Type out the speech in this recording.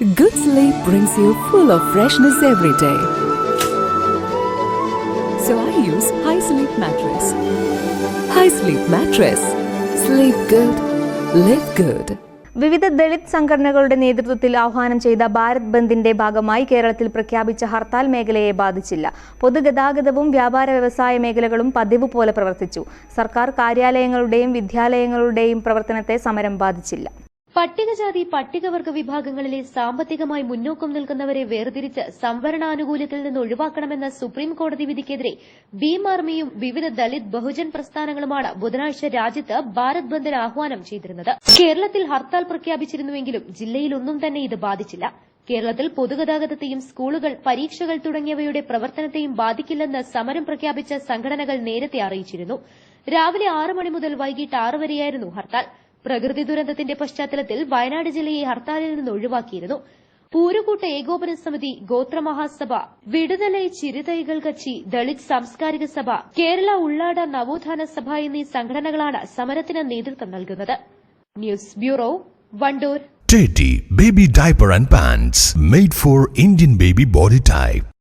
Good sleep brings you full of freshness every day. So I use High Sleep Mattress. High Sleep Mattress. Sleep good. Live good. വിവിധ ദളിത് സംഘടനകളുടെ നേതൃത്വത്തിൽ ആഹ്വാനം ചെയ്ത ഭാരത് ബന്ദിന്റെ ഭാഗമായി കേരളത്തിൽ പ്രഖ്യാപിച്ച ഹർത്താൽ മേഖലയെ ബാധിച്ചില്ല പൊതുഗതാഗതവും വ്യാപാര വ്യവസായ മേഖലകളും പതിവ് പോലെ പ്രവർത്തിച്ചു സർക്കാർ കാര്യാലയങ്ങളുടെയും വിദ്യാലയങ്ങളുടെയും പ്രവർത്തനത്തെ സമരം ബാധിച്ചില്ല പട്ടികജാതി പട്ടികവർഗ വിഭാഗങ്ങളിലെ സാമ്പത്തികമായി മുന്നോക്കം നിൽക്കുന്നവരെ വേർതിരിച്ച് സംവരണാനുകൂല്യത്തിൽ നിന്ന് ഒഴിവാക്കണമെന്ന സുപ്രീം കോടതി വിധിക്കെതിരെ ഭീം ആർമിയും വിവിധ ദളിത് ബഹുജൻ പ്രസ്ഥാനങ്ങളുമാണ് ബുധനാഴ്ച രാജ്യത്ത് ഭാരത് ബന്ദിന് ആഹ്വാനം ചെയ്തിരുന്നത്. കേരളത്തിൽ ഹർത്താൽ പ്രഖ്യാപിച്ചിരുന്നുവെങ്കിലും ജില്ലയിലൊന്നും തന്നെ ഇത് ബാധിച്ചില്ല. കേരളത്തിൽ പൊതുഗതാഗതത്തെയും സ്കൂളുകൾ പരീക്ഷകൾ തുടങ്ങിയവയുടെ പ്രവർത്തനത്തെയും ബാധിക്കില്ലെന്ന് സമരം പ്രഖ്യാപിച്ച സംഘടനകൾ നേരത്തെ അറിയിച്ചിരുന്നു. രാവിലെ ആറ് മണി മുതൽ വൈകിട്ട് ആറ് വരെയായിരുന്നു ഹർത്താൽ. പ്രകൃതി ദുരന്തത്തിന്റെ പശ്ചാത്തലത്തിൽ വയനാട് ജില്ലയെ ഹർത്താലിൽ നിന്ന് ഒഴിവാക്കിയിരുന്നു. പൂരുകൂട്ട ഏകോപന സമിതി ഗോത്രമഹാസഭ വിടുതലൈ ചിരുതൈകൾ കച്ചി ദളിത് സാംസ്കാരിക സഭ കേരള ഉള്ളാട നവോത്ഥാന സഭ എന്നീ സംഘടനകളാണ് സമരത്തിന് നേതൃത്വം നൽകുന്നത്. News bureau Wandoor. Teddy Baby Diaper and Pants made for Indian baby body type.